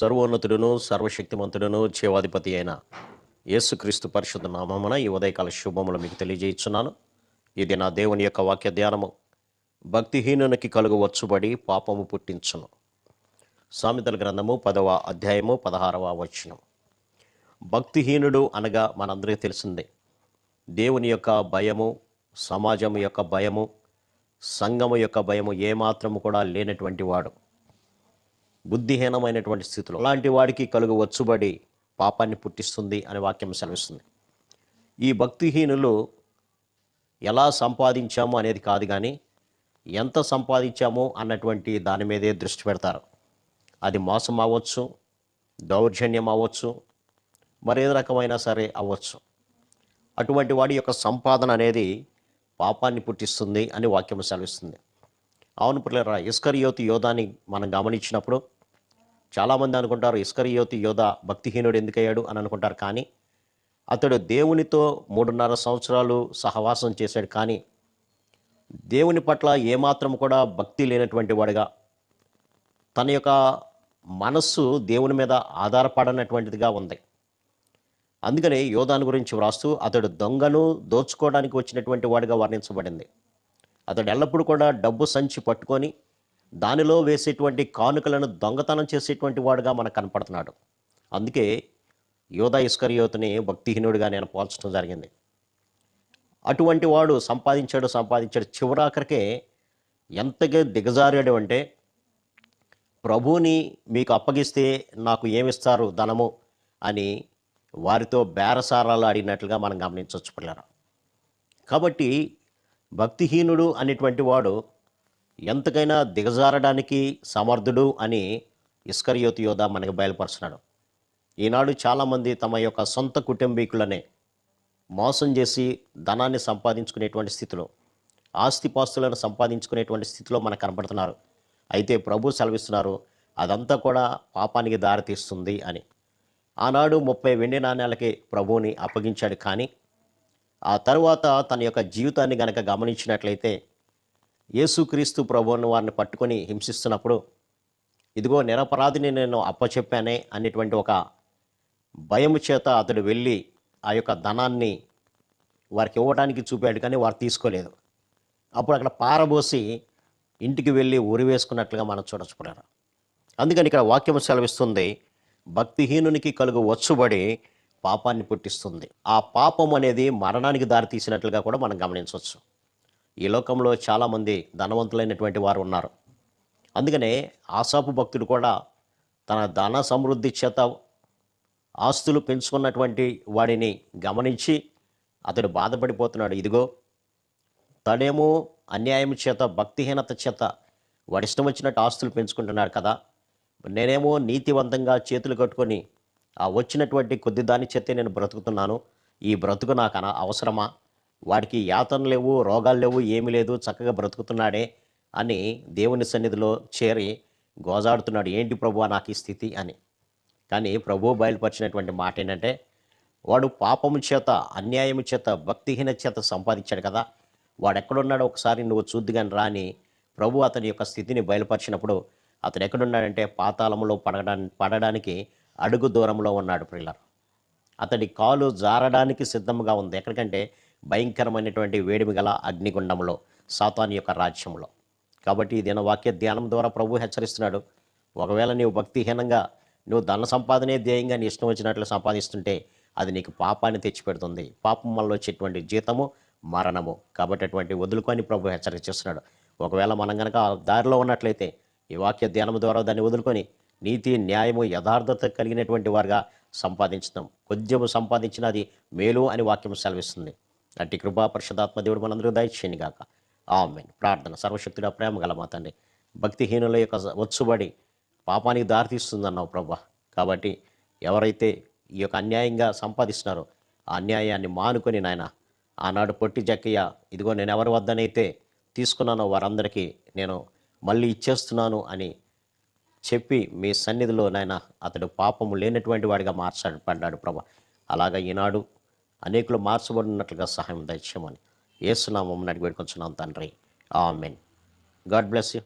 సర్వోన్నతుడును సర్వశక్తిమంతుడును జీవాధిపతి అయిన యేసుక్రీస్తు పరిషత్ నామమున ఈ ఉదయకాల శుభములు మీకు తెలియజేస్తున్నాను ఇది నా దేవుని యొక్క వాక్య ధ్యానము భక్తిహీనునికి కలుగు వచ్చుబడి పాపము పుట్టించును. సామెతల గ్రంథము పదవ అధ్యాయము పదహారవ వచనం. భక్తిహీనుడు అనగా మనందరికీ తెలిసిందే. దేవుని యొక్క భయము సమాజం యొక్క భయము సంఘము యొక్క భయము ఏమాత్రము కూడా లేనటువంటి వాడు. బుద్ధిహీనమైనటువంటి స్థితిలో అలాంటి వాడికి కలుగు వచ్చుబడి పాపాన్ని పుట్టిస్తుంది అని వాక్యం సెలవిస్తుంది. ఈ భక్తిహీనులు ఎలా సంపాదించాము అనేది కాదు కానీ ఎంత సంపాదించాము అన్నటువంటి దాని మీదే దృష్టి పెడతారు. అది మోసం అవ్వచ్చు దౌర్జన్యం అవ్వచ్చు మరే రకమైనా సరే అవ్వచ్చు. అటువంటి వాడి యొక్క సంపాదన అనేది పాపాన్ని పుట్టిస్తుంది అని వాక్యం సెలవిస్తుంది. అవును పిల్లరా ఇస్కరియోతి యోధాని మనం గమనించినప్పుడు చాలామంది అనుకుంటారు ఇస్కరియోతి యోధ భక్తిహీనుడు ఎందుకయ్యాడు అని అనుకుంటారు. కానీ అతడు దేవునితో మూడున్నర సంవత్సరాలు సహవాసం చేశాడు. కానీ దేవుని పట్ల ఏమాత్రం కూడా భక్తి లేనటువంటి వాడుగా తన యొక్క మనస్సు దేవుని మీద ఆధారపడనటువంటిదిగా ఉంది. అందుకనే యోధాను గురించి వ్రాస్తూ అతడు దొంగను దోచుకోవడానికి వచ్చినటువంటి వాడిగా వర్ణించబడింది. అతడు ఎల్లప్పుడూ కూడా డబ్బు సంచి పట్టుకొని దానిలో వేసేటువంటి కానుకలను దొంగతనం చేసేటువంటి వాడుగా మనకు కనపడుతున్నాడు. అందుకే యోధా ఇస్కరియోతుని భక్తిహీనుడిగా నేను పోల్చడం జరిగింది. అటువంటి వాడు సంపాదించాడు సంపాదించాడు. చివరాఖరికే ఎంతగా దిగజారాడు అంటే ప్రభువుని మీకు అప్పగిస్తే నాకు ఏమిస్తారు ధనము? అని వారితో బేరసారాలు ఆడినట్లుగా మనం గమనించవచ్చు పిల్లరా. కాబట్టి భక్తిహీనుడు అనేటువంటి వాడు ఎంతకైనా దిగజారడానికి సమర్థుడు అని ఇస్కరియోతి యోధ మనకు బయలుపరుస్తున్నాడు. ఈనాడు చాలామంది తమ యొక్క సొంత కుటుంబీకులనే మోసం చేసి ధనాన్ని సంపాదించుకునేటువంటి స్థితిలో ఆస్తిపాస్తులను సంపాదించుకునేటువంటి స్థితిలో మనకు కనబడుతున్నారు అయితే ప్రభు సెలవిస్తున్నారు అదంతా కూడా పాపానికి దారితీస్తుంది అని. ఆనాడు ముప్పై వెండి నాణ్యాలకి ప్రభువుని అప్పగించాడు కానీ ఆ తర్వాత తన యొక్క జీవితాన్ని గనక గమనించినట్లయితే యేసుక్రీస్తు ప్రభువుని వారిని పట్టుకొని హింసిస్తున్నప్పుడు ఇదిగో నిరపరాధిని నేను అప్పచెప్పానే అనేటువంటి ఒక భయము చేత అతడు వెళ్ళి ఆ యొక్క ధనాన్ని వారికి ఇవ్వడానికి చూపాడు కానీ వారు తీసుకోలేదు. అప్పుడు అక్కడ పారబోసి ఇంటికి వెళ్ళి ఉరి వేసుకున్నట్లుగా మనం చూడచ్చుకున్నారు అందుకని ఇక్కడ వాక్యం సెలవిస్తుంది భక్తిహీనునికి కలుగు వచ్చుబడి పాపాన్ని పుట్టిస్తుంది. ఆ పాపం అనేది మరణానికి దారితీసినట్లుగా కూడా మనం గమనించవచ్చు. ఈ లోకంలో చాలామంది ధనవంతులైనటువంటి వారు ఉన్నారు. అందుకనే ఆశాపు భక్తుడు కూడా తన ధన సమృద్ధి చేత ఆస్తులు పెంచుకున్నటువంటి వాడిని గమనించి అతడు బాధపడిపోతున్నాడు. ఇదిగో తడేమో అన్యాయం చేత భక్తిహీనత చేత వాడిష్టం వచ్చినట్టు ఆస్తులు పెంచుకుంటున్నాడు కదా. నేనేమో నీతివంతంగా చేతులు కట్టుకొని ఆ వచ్చినటువంటి కొద్ది దాని చేతే నేను బ్రతుకుతున్నాను. ఈ బ్రతుకు నాకు అన అవసరమా? వాడికి యాతన లేవు రోగాలు లేవు ఏమీ లేదు చక్కగా బ్రతుకుతున్నాడే అని దేవుని సన్నిధిలో చేరి గోజాడుతున్నాడు. ఏంటి ప్రభు నాకు ఈ స్థితి? అని. కానీ ప్రభు బయలుపరిచినటువంటి మాట ఏంటంటే వాడు పాపము చేత అన్యాయము చేత భక్తిహీన చేత సంపాదించాడు కదా. వాడు ఎక్కడున్నాడో ఒకసారి నువ్వు చూద్దుగాని రాని ప్రభు అతని యొక్క స్థితిని బయలుపరిచినప్పుడు అతను ఎక్కడున్నాడంటే పాతాళంలో పడడానికి పడడానికి అడుగు దూరంలో ఉన్నాడు ప్రిల్లర్. అతడి కాలు జారడానికి సిద్ధంగా ఉంది. ఎక్కడికంటే భయంకరమైనటువంటి వేడిమి గల అగ్నిగుండంలో సాతాన్ యొక్క రాజ్యంలో కాబట్టి ఈ వాక్య ధ్యానం ద్వారా ప్రభు హెచ్చరిస్తున్నాడు. ఒకవేళ నీవు భక్తిహీనంగా నువ్వు ధన సంపాదనే ధ్యేయంగా నీ ఇష్టం వచ్చినట్లు సంపాదిస్తుంటే అది నీకు పాపాన్ని తెచ్చిపెడుతుంది. పాపం వల్ల వచ్చేటువంటి జీతము మరణము. కాబట్టి అటువంటి వదులుకొని ప్రభు హెచ్చరిక చేస్తున్నాడు ఒకవేళ మనం కనుక దారిలో ఉన్నట్లయితే ఈ వాక్య ధ్యానం ద్వారా దాన్ని వదులుకొని నీతి న్యాయము యథార్థత కలిగినటువంటి వారుగా సంపాదించుతాం. కొద్దిము సంపాదించిన అది మేలు అని వాక్యం సెలవిస్తుంది. అట్టి కృపా పరిశుధాత్మ దేవుడు మనందరూ దయచేయని గాక. ఆమెన్. ప్రార్థన సర్వశక్తుడ ప్రేమ గల మా తండ్రి. భక్తిహీనుల యొక్క వచ్చుబడి పాపానికి దారితీస్తుందన్నావు ప్రభా. కాబట్టి ఎవరైతే ఈ యొక్క అన్యాయంగా సంపాదిస్తున్నారో ఆ అన్యాయాన్ని మానుకొని నాయన ఆనాడు పొట్టి జక్కయ్య ఇదిగో నేను ఎవరి వద్దనైతే తీసుకున్నానో వారందరికీ నేను మళ్ళీ ఇచ్చేస్తున్నాను అని చెప్పి మీ సన్నిధిలో నాయన అతడు పాపము లేనటువంటి వాడిగా మార్చబడ్డాడు ప్రభా. అలాగా ఈనాడు అనేకులు మార్చబడినట్లుగా సహాయం దయచేయమని ఏసునామం నడిగి పెట్టుకొచ్చున్నాం తండ్రి. ఆమెన్. God bless you.